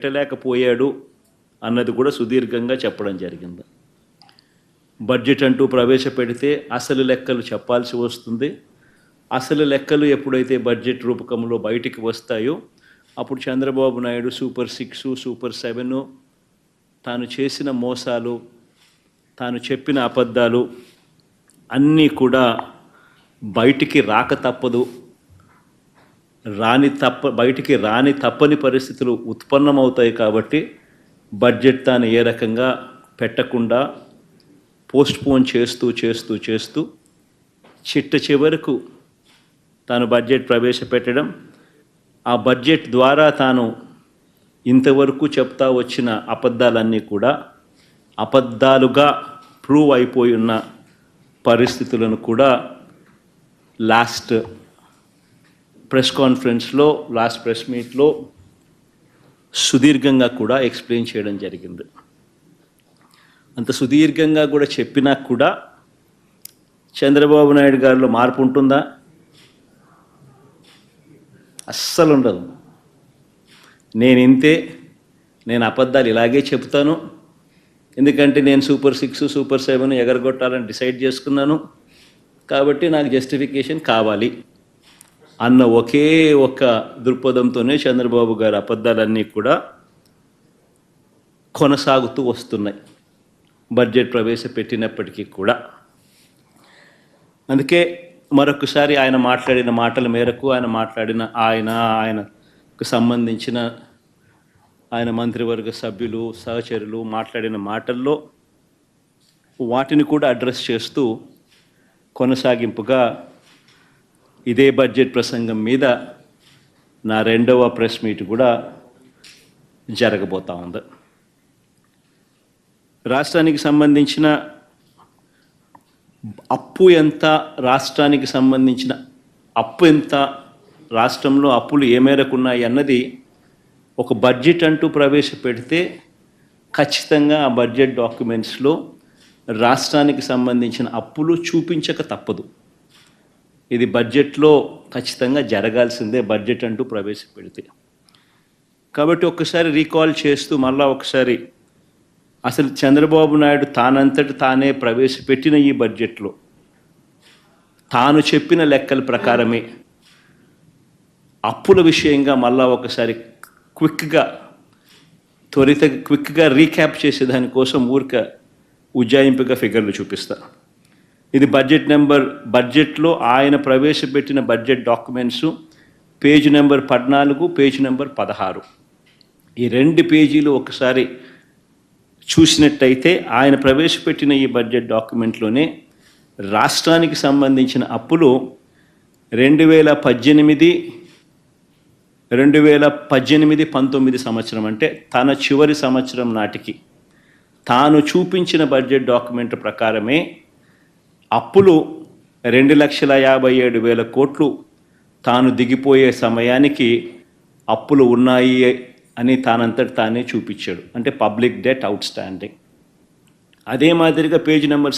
పెట్టలేకపోయాడు అన్నది కూడా సుదీర్ఘంగా చెప్పడం జరిగింది. బడ్జెట్ అంటూ ప్రవేశపెడితే అసలు లెక్కలు చెప్పాల్సి వస్తుంది. అసలు లెక్కలు ఎప్పుడైతే బడ్జెట్ రూపకంలో బయటికి వస్తాయో అప్పుడు Chandrababu Naidu super six super seven తాను చేసిన మోసాలు తాను చెప్పిన అబద్ధాలు అన్నీ కూడా బయటికి రాక తప్పదు. రాని తప్ప బయటికి రాని తప్పని పరిస్థితులు ఉత్పన్నమవుతాయి కాబట్టి బడ్జెట్ తాను ఏ రకంగా పెట్టకుండా పోస్ట్పోన్ చేస్తూ చేస్తూ చేస్తూ చిట్ట చివరకు తాను బడ్జెట్ ప్రవేశపెట్టడం ఆ బడ్జెట్ ద్వారా తాను ఇంతవరకు చెప్తా వచ్చిన అబద్ధాలన్నీ కూడా అబద్ధాలుగా ప్రూవ్ అయిపోయి ఉన్న పరిస్థితులను కూడా లాస్ట్ ప్రెస్ కాన్ఫరెన్స్లో లాస్ట్ ప్రెస్ మీట్లో సుదీర్ఘంగా కూడా ఎక్స్ప్లెయిన్ చేయడం జరిగింది. అంత సుదీర్ఘంగా కూడా చెప్పినా కూడా చంద్రబాబు నాయుడు గారిలో మార్పు ఉంటుందా? అస్సలు ఉండదు. నేను ఇంతే నేను అబద్ధాలు ఇలాగే చెప్తాను ఎందుకంటే నేను సూపర్ సిక్స్ సూపర్ సెవెన్ ఎగరగొట్టాలని డిసైడ్ చేసుకున్నాను. కాబట్టి నాకు జస్టిఫికేషన్ కావాలి. అన్న ఒకే ఒక్క దృక్పథంతోనే చంద్రబాబు గారి అబద్ధాలన్నీ కూడా కొనసాగుతూ వస్తున్నాయి. బడ్జెట్ ప్రవేశపెట్టినప్పటికీ కూడా. అందుకే మరొకసారి ఆయన మాట్లాడిన మాటల మేరకు ఆయన మాట్లాడిన ఆయన ఆయనకు సంబంధించిన ఆయన మంత్రివర్గ సభ్యులు సహచరులు మాట్లాడిన మాటల్లో వాటిని కూడా అడ్రస్ చేస్తూ కొనసాగింపుగా ఇదే బడ్జెట్ ప్రసంగం మీద నా రెండవ ప్రెస్ మీట్ కూడా జరగబోతా ఉంది. రాష్ట్రానికి సంబంధించిన అప్పు ఎంత రాష్ట్రానికి సంబంధించిన అప్పు ఎంత రాష్ట్రంలో అప్పులు ఏ మేరకు ఉన్నాయి అన్నది ఒక బడ్జెట్ అంటూ ప్రవేశపెడితే ఖచ్చితంగా ఆ బడ్జెట్ డాక్యుమెంట్స్లో రాష్ట్రానికి సంబంధించిన అప్పులు చూపించక తప్పదు. ఇది బడ్జెట్లో ఖచ్చితంగా జరగాల్సిందే బడ్జెట్ అంటూ ప్రవేశపెడితే. కాబట్టి ఒక్కసారి రీకాల్ చేస్తూ మళ్ళా ఒకసారి అసలు చంద్రబాబు నాయుడు తానంతటి తానే ప్రవేశపెట్టిన ఈ బడ్జెట్లో తాను చెప్పిన లెక్కల ప్రకారమే అప్పుల విషయంగా మళ్ళా ఒకసారి క్విక్గా త్వరిత క్విక్గా రీక్యాప్ చేసే దానికోసం ఊరిక ఉజ్జాయింపుగా ఫిగర్లు చూపిస్తాను ఇది బడ్జెట్ నెంబర్ బడ్జెట్లో ఆయన ప్రవేశపెట్టిన బడ్జెట్ డాక్యుమెంట్స్ పేజ్ నెంబర్ పద్నాలుగు పేజ్ నెంబర్ పదహారు. ఈ రెండు పేజీలు ఒకసారి చూసినట్టయితే ఆయన ప్రవేశపెట్టిన ఈ బడ్జెట్ డాక్యుమెంట్లోనే రాష్ట్రానికి సంబంధించిన అప్పులు రెండు వేల పద్దెనిమిది రెండు వేల పద్దెనిమిది పంతొమ్మిది సంవత్సరం అంటే తన చివరి సంవత్సరం నాటికి తాను చూపించిన బడ్జెట్ డాక్యుమెంట్ ప్రకారమే అప్పులు రెండు లక్షల యాభై ఏడు వేల కోట్లు తాను దిగిపోయే సమయానికి అప్పులు ఉన్నాయి అని తానంతటి తానే చూపించాడు. అంటే పబ్లిక్ డెట్ అవుట్ స్టాండింగ్. అదే మాదిరిగా పేజ్ నెంబర్